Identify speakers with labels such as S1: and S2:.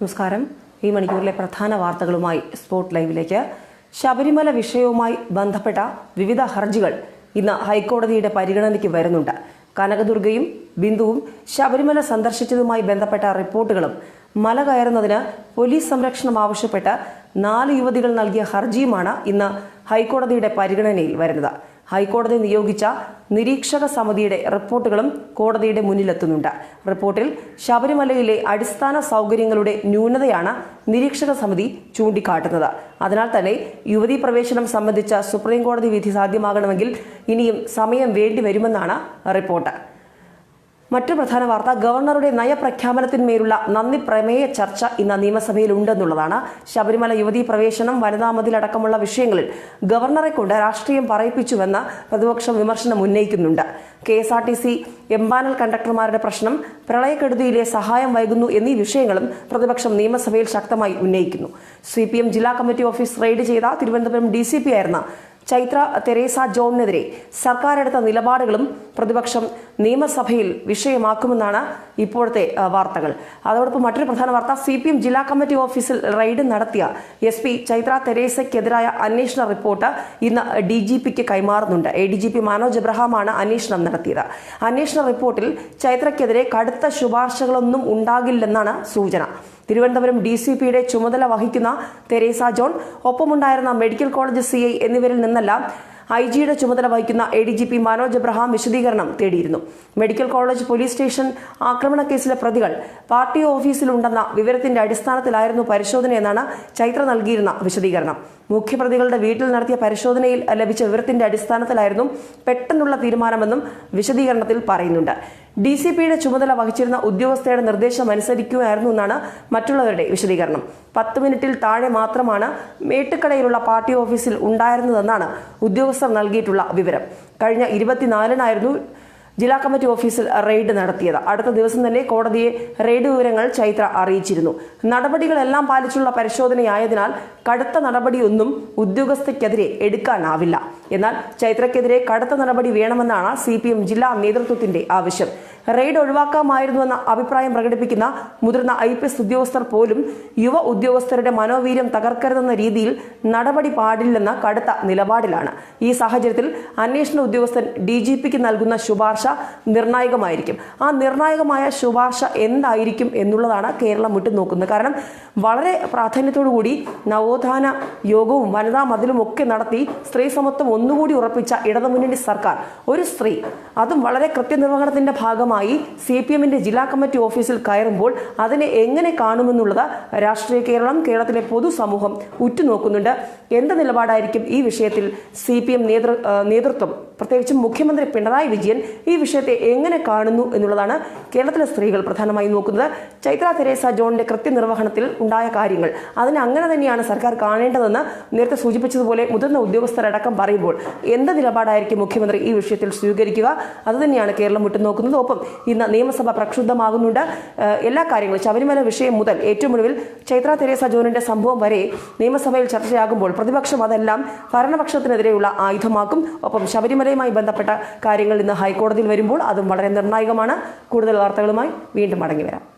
S1: നമസ്കാരം. ഈ മണിക്കൂറിലെ പ്രധാന വാർത്തകളുമായി സ്പോട്ട് ലൈവിലേക്ക് ശബരിമല വിഷയവുമായി ബന്ധപ്പെട്ട വിവിധ ഹർജികൾ ഇന്ന് ഹൈക്കോടതിയുടെ പരിഗണനയ്ക്ക് വരുന്നുണ്ട്. കനകദുർഗയും ബിന്ദുവും ശബരിമല സന്ദർശിച്ചതുമായി ബന്ധപ്പെട്ട റിപ്പോർട്ടുകളും മല കയറുന്നതിന് പോലീസ് സംരക്ഷണം ആവശ്യപ്പെട്ട് നാല് യുവതികൾ നൽകിയ ഹർജിയുമാണ് ഇന്ന് ഹൈക്കോടതിയുടെ പരിഗണനയിൽ വരുന്നത്. ഹൈക്കോടതി നിയോഗിച്ച നിരീക്ഷക സമിതിയുടെ റിപ്പോർട്ടുകളും കോടതിയുടെ മുന്നിലെത്തുന്നുണ്ട്. റിപ്പോർട്ടിൽ ശബരിമലയിലെ അടിസ്ഥാന സൗകര്യങ്ങളുടെ ന്യൂനതയാണ് നിരീക്ഷക സമിതി ചൂണ്ടിക്കാട്ടുന്നത്. അതിനാൽ തന്നെ യുവതീ പ്രവേശനം സംബന്ധിച്ച സുപ്രീംകോടതി വിധി സാധ്യമാകണമെങ്കിൽ ഇനിയും സമയം വേണ്ടിവരുമെന്നാണ് റിപ്പോർട്ട്. മറ്റു പ്രധാന വാർത്ത ഗവർണറുടെ നയപ്രഖ്യാപനത്തിന്മേലുള്ള നന്ദി പ്രമേയ ചർച്ച ഇന്ന് നിയമസഭയിൽ ഉണ്ടെന്നുള്ളതാണ് ശബരിമല യുവതീ പ്രവേശനം വനിതാ മതിലടക്കമുള്ള വിഷയങ്ങളിൽ ഗവർണറെ കൊണ്ട് രാഷ്ട്രീയം പറയിപ്പിച്ചുവെന്ന് പ്രതിപക്ഷം വിമർശനം ഉന്നയിക്കുന്നുണ്ട്. K S R T C empanel കണ്ടക്ടർമാരുടെ പ്രശ്നം പ്രളയക്കെടുതിയിലെ സഹായം വൈകുന്നു എന്നീ വിഷയങ്ങളും പ്രതിപക്ഷം നിയമസഭയിൽ ശക്തമായി ഉന്നയിക്കുന്നു. സി ജില്ലാ കമ്മിറ്റി ഓഫീസ് റെയ്ഡ് ചെയ്ത തിരുവനന്തപുരം ഡി സി പി ആയിരുന്ന ചൈത്ര തെരേസ ജോണിനെതിരെ സർക്കാർ എടുത്ത നിലപാടുകളും പ്രതിപക്ഷം നിയമസഭയിൽ വിഷയമാക്കുമെന്നാണ് ഇപ്പോഴത്തെ വാർത്തകൾ. അതോടൊപ്പം മറ്റൊരു പ്രധാന വാർത്ത സി പി എം ജില്ലാ കമ്മിറ്റി ഓഫീസിൽ റെയ്ഡ് നടത്തിയ എസ് പി ചൈത്ര തെരേസയ്ക്കെതിരായ അന്വേഷണ റിപ്പോർട്ട് ഇന്ന് ഡി ജി പിക്ക് കൈമാറുന്നുണ്ട്. A D G P Manoj എബ്രഹാമാണ് അന്വേഷണം നടത്തിയത്. അന്വേഷണ റിപ്പോർട്ടിൽ ചൈത്രയ്ക്കെതിരെ കടുത്ത ശുപാർശകളൊന്നും ഉണ്ടാകില്ലെന്നാണ് സൂചന. തിരുവനന്തപുരം ഡി സി പിയുടെ ചുമതല വഹിക്കുന്ന തെരേസ ജോൺ ഒപ്പമുണ്ടായിരുന്ന മെഡിക്കൽ കോളേജ് സി ഐ എന്നിവരിൽ നിന്നല്ല ഐ ജിയുടെ ചുമതല വഹിക്കുന്ന A D G P Manoj Abraham വിശദീകരണം തേടിയിരുന്നു. മെഡിക്കൽ കോളേജ് പോലീസ് സ്റ്റേഷൻ ആക്രമണ കേസിലെ പ്രതികൾ പാർട്ടി ഓഫീസിലുണ്ടെന്ന വിവരത്തിന്റെ അടിസ്ഥാനത്തിലായിരുന്നു പരിശോധനയെന്നാണ് ചൈത്ര നൽകിയിരുന്ന വിശദീകരണം. മുഖ്യപ്രതികളുടെ വീട്ടിൽ നടത്തിയ പരിശോധനയിൽ ലഭിച്ച വിവരത്തിന്റെ അടിസ്ഥാനത്തിലായിരുന്നു പെട്ടെന്നുള്ള തീരുമാനമെന്നും വിശദീകരണത്തിൽ പറയുന്നുണ്ട്. ഡി സി പിയുടെ ചുമതല വഹിച്ചിരുന്ന ഉദ്യോഗസ്ഥയുടെ നിർദ്ദേശം അനുസരിക്കുകയായിരുന്നു എന്നാണ് മറ്റുള്ളവരുടെ വിശദീകരണം. പത്ത് മിനിറ്റിൽ താഴെ മാത്രമാണ് മേട്ടുക്കടയിലുള്ള പാർട്ടി ഓഫീസിൽ ഉണ്ടായിരുന്നതെന്നാണ് ഉദ്യോഗസ്ഥർ നൽകിയിട്ടുള്ള വിവരം. കഴിഞ്ഞ ഇരുപത്തിനാലിനായിരുന്നു ജില്ലാ കമ്മിറ്റി ഓഫീസിൽ റെയ്ഡ് നടത്തിയത്. അടുത്ത ദിവസം തന്നെ കോടതിയെ റെയ്ഡ് വിവരങ്ങൾ ചൈത്ര അറിയിച്ചിരുന്നു. നടപടികളെല്ലാം പാലിച്ചുള്ള പരിശോധനയായതിനാൽ കടുത്ത നടപടിയൊന്നും ഉദ്യോഗസ്ഥയ്ക്കെതിരെ എടുക്കാനാവില്ല. എന്നാൽ ചൈത്രയ്ക്കെതിരെ കടുത്ത നടപടി വേണമെന്നാണ് സി ജില്ലാ നേതൃത്വത്തിന്റെ ആവശ്യം. റെയ്ഡ് ഒഴിവാക്കാമായിരുന്നുവെന്ന അഭിപ്രായം പ്രകടിപ്പിക്കുന്ന മുതിർന്ന ഐ പി എസ് ഉദ്യോഗസ്ഥർ പോലും യുവ ഉദ്യോഗസ്ഥരുടെ മനോവീര്യം തകർക്കരുതെന്ന രീതിയിൽ നടപടി പാടില്ലെന്ന കടുത്ത നിലപാടിലാണ്. ഈ സാഹചര്യത്തിൽ അന്വേഷണ ഉദ്യോഗസ്ഥൻ ഡി നൽകുന്ന ശുപാർശ നിർണായകമായിരിക്കും. ആ നിർണായകമായ ശുപാർശ എന്തായിരിക്കും എന്നുള്ളതാണ് കേരളം ഉറ്റുനോക്കുന്നത് കാരണം വളരെ പ്രാധാന്യത്തോടു കൂടി നവോത്ഥാന യോഗവും വനിതാ മതിലും ഒക്കെ നടത്തി സ്ത്രീ സമത്വം ഒന്നുകൂടി ഉറപ്പിച്ച ഇടതുമുന്നണി സർക്കാർ ഒരു സ്ത്രീ അതും വളരെ കൃത്യനിർവഹണത്തിന്റെ ഭാഗമായി സി പി എമ്മിന്റെ ജില്ലാ കമ്മിറ്റി ഓഫീസിൽ കയറുമ്പോൾ അതിനെ എങ്ങനെ കാണുമെന്നുള്ളത് രാഷ്ട്രീയ കേരളം കേരളത്തിലെ പൊതുസമൂഹം ഉറ്റുനോക്കുന്നുണ്ട് എന്ത് നിലപാടായിരിക്കും ഈ വിഷയത്തിൽ സി പി എം നേതൃ നേതൃത്വം? പ്രത്യേകിച്ചും മുഖ്യമന്ത്രി പിണറായി വിജയൻ ഈ വിഷയത്തെ എങ്ങനെ കാണുന്നു എന്നുള്ളതാണ് കേരളത്തിലെ സ്ത്രീകൾ പ്രധാനമായും നോക്കുന്നത്. ചൈത്ര തെരേസ ജോണിന്റെ കൃത്യനിർവഹണത്തിൽ ഉണ്ടായ കാര്യങ്ങൾ. അതിനെ അങ്ങനെ തന്നെയാണ് സർക്കാർ കാണേണ്ടതെന്ന് നേരത്തെ സൂചിപ്പിച്ചതുപോലെ മുതിർന്ന ഉദ്യോഗസ്ഥരടക്കം പറയുമ്പോൾ എന്ത് നിലപാടായിരിക്കും മുഖ്യമന്ത്രി ഈ വിഷയത്തിൽ സ്വീകരിക്കുക? അതുതന്നെയാണ് കേരളം വിട്ടുനോക്കുന്നത് ഒപ്പം ഇന്ന് നിയമസഭ പ്രക്ഷുബ്ധമാകുന്നുണ്ട്. എല്ലാ കാര്യങ്ങളും ശബരിമല വിഷയം മുതൽ ഏറ്റവും ഒടുവിൽ ചൈത്ര തെരേസ ജോണിന്റെ സംഭവം വരെ നിയമസഭയിൽ ചർച്ചയാകുമ്പോൾ പ്രതിപക്ഷം അതെല്ലാം ഭരണപക്ഷത്തിനെതിരെയുള്ള ആയുധമാക്കും. ഒപ്പം ശബരിമലയുമായി ബന്ധപ്പെട്ട കാര്യങ്ങൾ ഇന്ന് ഹൈക്കോടതിയിൽ വരുമ്പോൾ അതും വളരെ നിർണായകമാണ്. കൂടുതൽ വാർത്തകളുമായി വീണ്ടും മടങ്ങി വരാം